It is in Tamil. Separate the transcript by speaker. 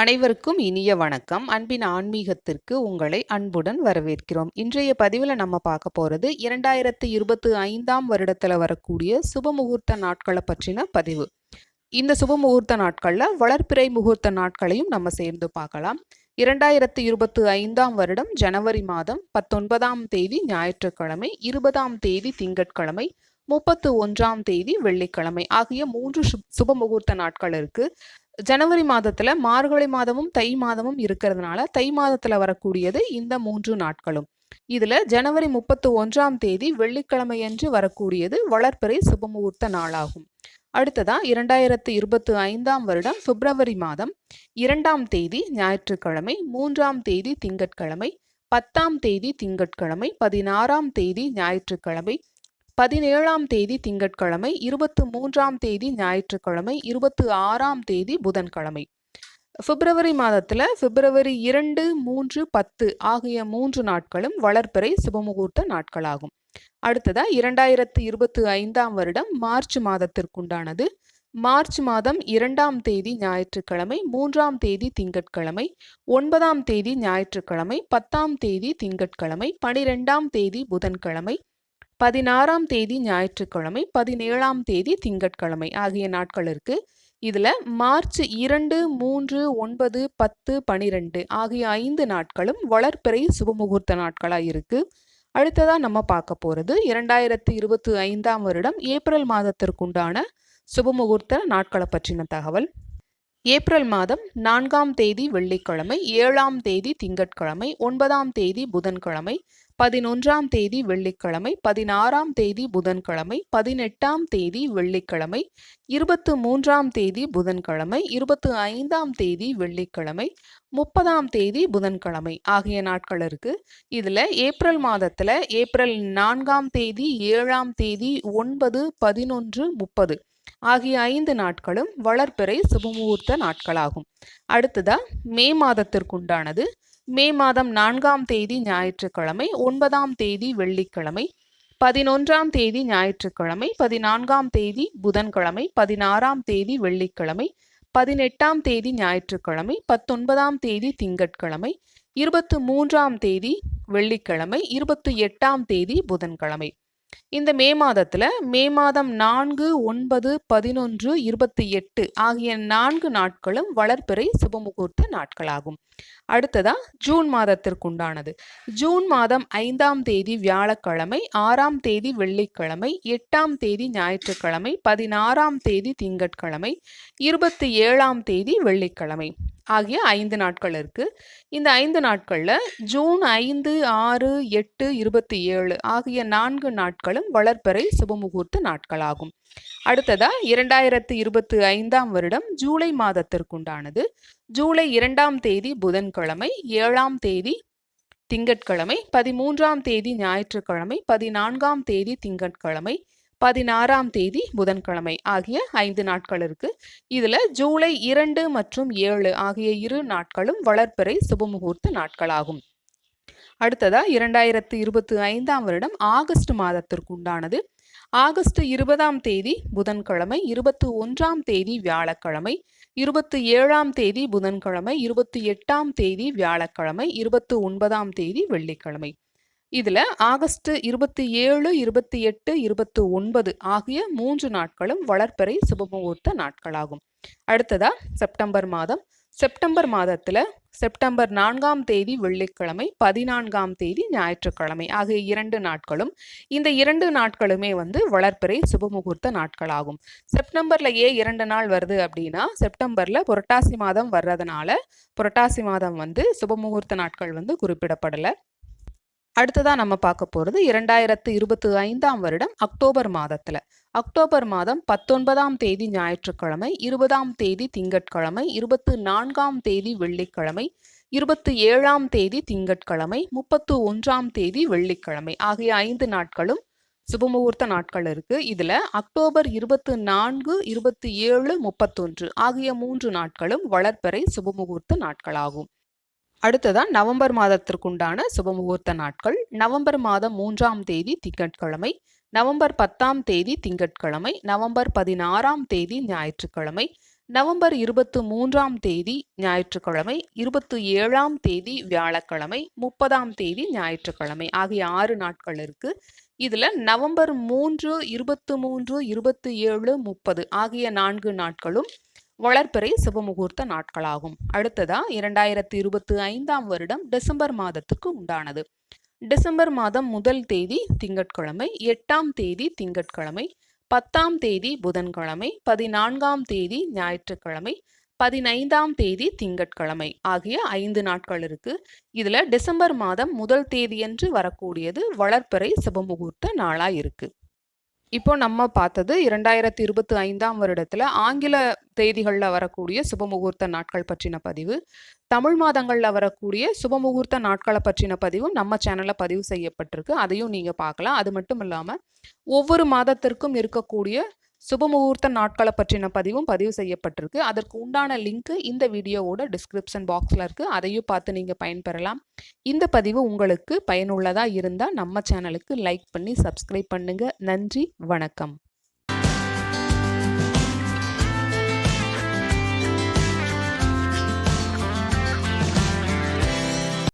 Speaker 1: அனைவருக்கும் இனிய வணக்கம். அன்பின் ஆன்மீகத்திற்கு உங்களை அன்புடன் வரவேற்கிறோம். இன்றைய பதிவில் நம்ம பார்க்க போகிறது இரண்டாயிரத்து இருபத்தி ஐந்தாம் வருடத்தில் வரக்கூடிய சுப முகூர்த்த நாட்களை பற்றின பதிவு. இந்த சுப முகூர்த்த நாட்களில் வளர்ப்பிறை முகூர்த்த நாட்களையும் நம்ம சேர்ந்து பார்க்கலாம். இரண்டாயிரத்து இருபத்தி ஐந்தாம் வருடம் ஜனவரி மாதம் பத்தொன்பதாம் தேதி ஞாயிற்றுக்கிழமை இருபதாம் தேதி திங்கட்கிழமை முப்பத்து ஒன்றாம் தேதி வெள்ளிக்கிழமை ஆகிய மூன்று சுப முகூர்த்த நாட்கள் இருக்கு. ஜனவரி மாதத்துல மார்கழி மாதமும் தை மாதமும் இருக்கிறதுனால தை மாதத்துல வரக்கூடியது இந்த மூன்று நாட்களும். இதுல ஜனவரி முப்பத்து ஒன்றாம் தேதி வெள்ளிக்கிழமையன்று வரக்கூடியது வளர்ப்பிறை சுபமுகூர்த்த நாளாகும். அடுத்ததா இரண்டாயிரத்து இருபத்தி ஐந்தாம் வருடம் பிப்ரவரி மாதம் இரண்டாம் தேதி ஞாயிற்றுக்கிழமை மூன்றாம் தேதி திங்கட்கிழமை பத்தாம் தேதி திங்கட்கிழமை பதினாறாம் தேதி ஞாயிற்றுக்கிழமை பதினேழாம் தேதி திங்கட்கிழமை இருபத்து மூன்றாம் தேதி ஞாயிற்றுக்கிழமை இருபத்து ஆறாம் தேதி புதன்கிழமை. பிப்ரவரி மாதத்தில் பிப்ரவரி இரண்டு மூன்று பத்து ஆகிய மூன்று நாட்களும் வளர்ப்பிறை சுபமுகூர்த்த நாட்களாகும். அடுத்ததா இரண்டாயிரத்து இருபத்தி ஐந்தாம் வருடம் மார்ச் மாதத்திற்குண்டானது. மார்ச் மாதம் இரண்டாம் தேதி ஞாயிற்றுக்கிழமை மூன்றாம் தேதி திங்கட்கிழமை ஒன்பதாம் தேதி ஞாயிற்றுக்கிழமை பத்தாம் தேதி திங்கட்கிழமை பனிரெண்டாம் தேதி புதன்கிழமை பதினாறாம் தேதி ஞாயிற்றுக்கிழமை பதினேழாம் தேதி திங்கட்கிழமை ஆகிய நாட்கள் இருக்கு. இதில் மார்ச் இரண்டு மூன்று ஒன்பது பத்து பனிரெண்டு ஆகிய ஐந்து நாட்களும் வளர்ப்பிறை சுபமுகூர்த்த நாட்களாக இருக்குது அடுத்ததாக நம்ம பார்க்க போகிறது இரண்டாயிரத்தி இருபத்தி ஐந்தாம் வருடம் ஏப்ரல் மாதத்திற்குண்டான சுபமுகூர்த்த நாட்களை பற்றின தகவல். ஏப்ரல் மாதம் நான்காம் தேதி வெள்ளிக்கிழமை ஏழாம் தேதி திங்கட்கிழமை ஒன்பதாம் தேதி புதன்கிழமை பதினொன்றாம் தேதி வெள்ளிக்கிழமை பதினாறாம் தேதி புதன்கிழமை பதினெட்டாம் தேதி வெள்ளிக்கிழமை இருபத்து மூன்றாம் தேதி புதன்கிழமை இருபத்து ஐந்தாம் தேதி வெள்ளிக்கிழமை முப்பதாம் தேதி புதன்கிழமை ஆகிய நாட்கள் இருக்கு. இதில் ஏப்ரல் மாதத்தில் ஏப்ரல் நான்காம் தேதி ஏழாம் தேதி ஒன்பது பதினொன்று முப்பது ஆகிய ஐந்து நாட்களும் வளர்ப்பிறை சுபமுகூர்த்த நாட்களாகும். அடுத்ததா மே மாதத்திற்குண்டானது. மே மாதம் நான்காம் தேதி ஞாயிற்றுக்கிழமை ஒன்பதாம் தேதி வெள்ளிக்கிழமை பதினொன்றாம் தேதி ஞாயிற்றுக்கிழமை பதினான்காம் தேதி புதன்கிழமை பதினாறாம் தேதி வெள்ளிக்கிழமை பதினெட்டாம் தேதி ஞாயிற்றுக்கிழமை பத்தொன்பதாம் தேதி திங்கட்கிழமை இருபத்து மூன்றாம் தேதி வெள்ளிக்கிழமை இருபத்தி எட்டாம் தேதி புதன்கிழமை. இந்த மே மாதத்தில் மே மாதம் நான்கு ஒன்பது பதினொன்று இருபத்தி எட்டு ஆகிய நான்கு நாட்களும் வளர்ப்பிறை சுபமுகூர்த்த நாட்களாகும். அடுத்ததா ஜூன் மாதத்திற்குண்டானது. ஜூன் மாதம் ஐந்தாம் தேதி வியாழக்கிழமை ஆறாம் தேதி வெள்ளிக்கிழமை எட்டாம் தேதி ஞாயிற்றுக்கிழமை பதினாறாம் தேதி திங்கட்கிழமை இருபத்தி ஏழாம் தேதி வெள்ளிக்கிழமை. ஆகிய ஐந்து நாட்கள் இருக்குது இந்த ஐந்து நாட்களில் ஜூன் ஐந்து ஆறு எட்டு இருபத்தி ஏழு ஆகிய நான்கு நாட்களும் வளர்ப்பறை சுபமுகூர்த்த நாட்களாகும். அடுத்ததா இரண்டாயிரத்து இருபத்தி ஐந்தாம் வருடம் ஜூலை மாதத்திற்குண்டானது. ஜூலை இரண்டாம் தேதி புதன்கிழமை ஏழாம் தேதி திங்கட்கிழமை பதிமூன்றாம் தேதி ஞாயிற்றுக்கிழமை பதினான்காம் தேதி திங்கட்கிழமை பதினாறாம் தேதி புதன்கிழமை ஆகிய ஐந்து நாட்கள் இருக்கு. இதுல ஜூலை இரண்டு மற்றும் ஏழு ஆகிய இரு நாட்களும் வளர்ப்பிறை சுபமுகூர்த்த நாட்களாகும். அடுத்ததா இரண்டாயிரத்து இருபத்தி ஐந்தாம் வருடம் ஆகஸ்ட் மாதத்திற்கு உண்டானது. ஆகஸ்ட் இருபதாம் தேதி புதன்கிழமை இருபத்தி ஒன்றாம் தேதி வியாழக்கிழமை இருபத்தி ஏழாம் தேதி புதன்கிழமை இருபத்தி எட்டாம் தேதி வியாழக்கிழமை இருபத்தி ஒன்பதாம் தேதி வெள்ளிக்கிழமை. இதில் ஆகஸ்ட் இருபத்தி ஏழு இருபத்தி எட்டு இருபத்தி ஒன்பது ஆகிய மூன்று நாட்களும் வளர்ப்பறை சுபமுகூர்த்த நாட்களாகும். அடுத்ததா செப்டம்பர் மாதம். செப்டம்பர் மாதத்தில் செப்டம்பர் நான்காம் தேதி வெள்ளிக்கிழமை பதினான்காம் தேதி ஞாயிற்றுக்கிழமை ஆகிய இரண்டு நாட்களும் இந்த இரண்டு நாட்களுமே வந்து வளர்ப்பிறை சுபமுகூர்த்த நாட்களாகும். செப்டம்பர்ல ஏன் இரண்டு நாள் வருது அப்படின்னா செப்டம்பர்ல புரட்டாசி மாதம் வர்றதுனால புரட்டாசி மாதம் வந்து சுபமுகூர்த்த நாட்கள் வந்து குறிப்பிடப்படலை. அடுத்ததாக நம்ம பார்க்க போகிறது இரண்டாயிரத்து இருபத்தி ஐந்தாம் வருடம் அக்டோபர் மாதத்தில். அக்டோபர் மாதம் பத்தொன்பதாம் தேதி ஞாயிற்றுக்கிழமை இருபதாம் தேதி திங்கட்கிழமை இருபத்து நான்காம் தேதி வெள்ளிக்கிழமை இருபத்தி ஏழாம் தேதி திங்கட்கிழமை முப்பத்து ஒன்றாம் தேதி வெள்ளிக்கிழமை ஆகிய ஐந்து நாட்களும் சுபமுகூர்த்த நாட்கள் இருக்குது இதில் அக்டோபர் இருபத்து நான்கு இருபத்தி ஏழு முப்பத்தொன்று ஆகிய மூன்று நாட்களும் வளர்ப்பறை சுபமுகூர்த்த நாட்களாகும். அடுத்ததான் நவம்பர் மாதத்திற்குண்டான சுபமுகூர்த்த நாட்கள். நவம்பர் மாதம் மூன்றாம் தேதி திங்கட்கிழமை. நவம்பர் பத்தாம் தேதி திங்கட்கிழமை. நவம்பர் பதினாறாம் தேதி ஞாயிற்றுக்கிழமை. நவம்பர் இருபத்து மூன்றாம் தேதி ஞாயிற்றுக்கிழமை. இருபத்தி ஏழாம் தேதி வியாழக்கிழமை. முப்பதாம் தேதி ஞாயிற்றுக்கிழமை. ஆகிய ஆறு நாட்கள் இருக்கு. இதுல நவம்பர் மூன்று இருபத்து மூன்று இருபத்தி ஏழு முப்பது ஆகிய நான்கு நாட்களும் வளர்ப்பிறை சுபமுகூர்த்த நாட்களாகும். அடுத்ததா இரண்டாயிரத்தி இருபத்தி ஐந்தாம் வருடம் டிசம்பர் மாதத்துக்கு உண்டானது. டிசம்பர் மாதம் முதல் தேதி திங்கட்கிழமை எட்டாம் தேதி திங்கட்கிழமை பத்தாம் தேதி புதன்கிழமை பதினான்காம் தேதி ஞாயிற்றுக்கிழமை பதினைந்தாம் தேதி திங்கட்கிழமை ஆகிய ஐந்து நாட்கள் இருக்கு. இதுல டிசம்பர் மாதம் முதல் தேதியன்று வரக்கூடியது வளர்ப்பறை சுபமுகூர்த்த நாளா இருக்கு. இப்போ நம்ம பார்த்தது இரண்டாயிரத்தி இருபத்தி ஐந்தாம் வருடத்துல ஆங்கில தேதிகளில் வரக்கூடிய சுபமுகூர்த்த நாட்கள் பற்றின பதிவு. தமிழ் மாதங்களில் வரக்கூடிய சுபமுகூர்த்த நாட்களை பற்றின பதிவும் நம்ம சேனலில் பதிவு செய்யப்பட்டிருக்கு. அதையும் நீங்கள் பார்க்கலாம். அது மட்டும் இல்லாமல் ஒவ்வொரு மாதத்திற்கும் இருக்கக்கூடிய சுபமுகூர்த்த நாட்களை பற்றின பதிவும் பதிவு செய்யப்பட்டிருக்கு. அதற்கு உண்டான லிங்க் இந்த வீடியோவோட டிஸ்கிரிப்ஷன் பாக்ஸில் இருக்குது அதையும் பார்த்து நீங்கள் பயன்பெறலாம். இந்த பதிவு உங்களுக்கு பயனுள்ளதாக இருந்தால் நம்ம சேனலுக்கு லைக் பண்ணி சப்ஸ்கிரைப் பண்ணுங்கள் நன்றி வணக்கம்.